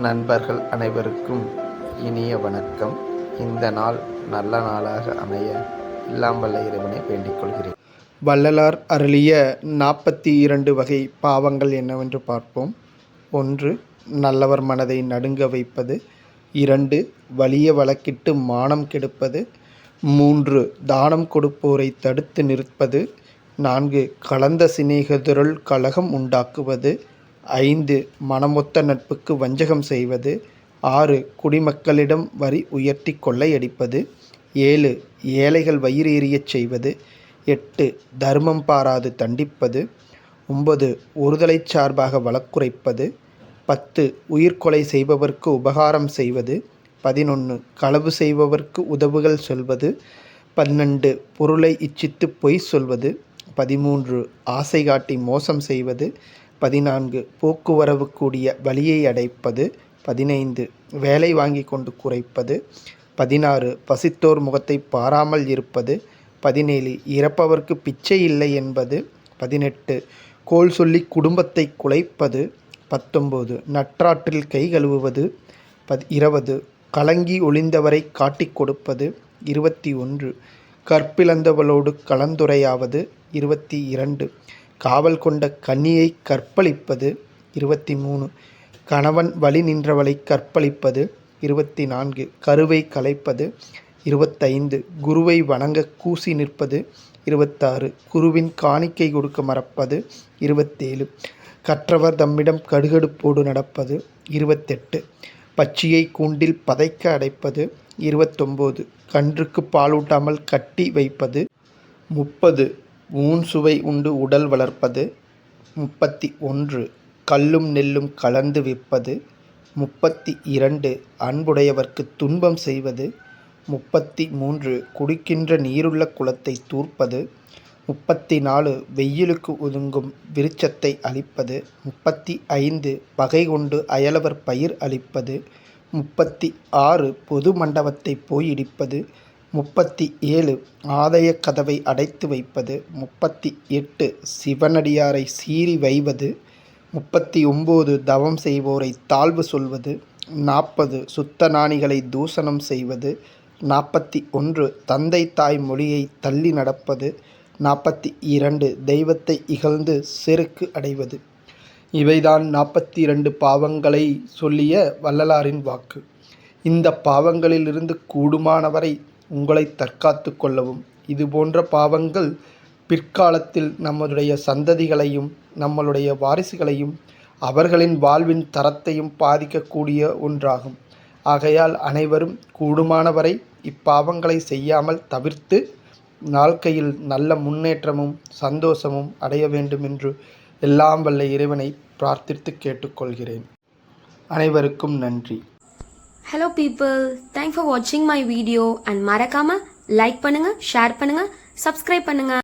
நண்பர்கள் அனைவருக்கும் இனிய வணக்கம். இந்த நாள் நல்ல நாளாக அமைய எல்லாம் வல்ல இறைவனை வேண்டிக் கொள்கிறேன். வள்ளலார் அருளிய நாற்பத்தி இரண்டு வகை பாவங்கள் என்னவென்று பார்ப்போம். ஒன்று நல்லவர் மனதை நடுங்க வைப்பது. இரண்டு வலிய வழக்கிட்டு மானம் கெடுப்பது. மூன்று தானம் கொடுப்போரை தடுத்து நிற்பது நான்கு கலந்த சிநேகதுரல் கலகம் உண்டாக்குவது. ஐந்து மனமொத்த நட்புக்கு வஞ்சகம் செய்வது ஆறு குடிமக்களிடம் வரி உயர்த்தி கொள்ளையடிப்பது ஏழு ஏழைகள் வயிறு எரியச் செய்வது எட்டு தர்மம் பாராது தண்டிப்பது ஒன்பது ஒருதலை சார்பாக வழக்குரைப்பது பத்து உயிர்கொலை செய்பவர்க்கு உபகாரம் செய்வது பதினொன்று களவு செய்பவர்க்கு உதவுகள் சொல்வது பன்னெண்டு பொருளை இச்சித்து பொய் சொல்வது பதிமூன்று ஆசை காட்டி மோசம் செய்வது பதினான்கு. போக்குவரவு கூடிய வழியை அடைப்பது. பதினைந்து. வேலை வாங்கி கொண்டு குறைப்பது. பதினாறு. பசித்தோர் முகத்தை பாராமல் இருப்பது. பதினேழு. இறப்பவர்க்கு பிச்சை இல்லை என்பது. பதினெட்டு. கோல் சொல்லி குடும்பத்தை குலைப்பது. பத்தொம்போது. நற்றாற்றில் கை கழுவுவது. பத் இருபது. கலங்கி ஒளிந்தவரை காட்டிக் கொடுப்பது. இருபத்தி ஒன்று. கற்பிழந்தவளோடு கலந்துரையாவது. இருபத்தி இரண்டு. காவல் கொண்ட கன்னியை கற்பழிப்பது இருபத்தி மூணு கணவன் வழி நின்றவளை கற்பழிப்பது இருபத்தி நான்கு கருவை கலைப்பது இருபத்தைந்து. குருவை வணங்க கூசி நிற்பது இருபத்தாறு. குருவின் காணிக்கை கொடுக்க மறப்பது இருபத்தேழு. கற்றவர் தம்மிடம் கடுகடுப்போடு நடப்பது இருபத்தெட்டு. பச்சியை கூண்டில் பதைக்க அடைப்பது இருபத்தொம்போது. கன்றுக்கு பாலூட்டாமல் கட்டி வைப்பது முப்பது. ஊன் சுவை உண்டு உடல் வளர்ப்பது. முப்பத்தி ஒன்று. கல்லும் நெல்லும் கலந்து விற்பது. முப்பத்தி இரண்டு. அன்புடையவர்க்கு துன்பம் செய்வது. முப்பத்தி மூன்று. குடிக்கின்ற நீருள்ள குளத்தை தூர்ப்பது. முப்பத்தி நாலு. வெயிலுக்கு ஒதுங்கும் விருட்சத்தை அழிப்பது. முப்பத்தி ஐந்து. பகை கொண்டு அயலவர் பயிர் அழிப்பது முப்பத்தி ஆறு. பொது மண்டபத்தை போய் இடிப்பது. முப்பத்தி ஏழு ஆலய கதவை அடைத்து வைப்பது முப்பத்தி எட்டு சிவனடியாரை சீறி வைவது முப்பத்தி ஒம்பது தவம் செய்வோரை தாழ்வு சொல்வது நாற்பது சுத்த நாணிகளை தூஷணம் செய்வது நாற்பத்தி ஒன்று தந்தை தாய் மொழியை தள்ளி நடப்பது நாற்பத்தி இரண்டு தெய்வத்தை இகழ்ந்து செருக்கு அடைவது. இவைதான் நாற்பத்தி இரண்டு பாவங்களை சொல்லிய வள்ளலாரின் வாக்கு. இந்த பாவங்களிலிருந்து கூடுமானவரை உங்களை தற்காத்து கொள்ளவும். இது போன்ற பாவங்கள் பிற்காலத்தில் நம்முடைய சந்ததிகளையும் நம்மளுடைய வாரிசுகளையும் அவர்களின் வாழ்வின் தரத்தையும் பாதிக்கக்கூடிய ஒன்றாகும். ஆகையால் அனைவரும் கூடுமானவரை இப்பாவங்களை செய்யாமல் தவிர்த்து வாழ்க்கையில் நல்ல முன்னேற்றமும் சந்தோஷமும் அடைய வேண்டும் என்று எல்லாம் வல்ல இறைவனை பிரார்த்தித்து கேட்டுக்கொள்கிறேன். அனைவருக்கும் நன்றி. ஹலோ பீப்புள் தேங்க் ஃபார் வாட்சிங் மை வீடியோ அண்ட் மறக்காமல் லைக் பண்ணுங்கள் ஷேர் பண்ணுங்கள் சப்ஸ்கிரைப் பண்ணுங்கள்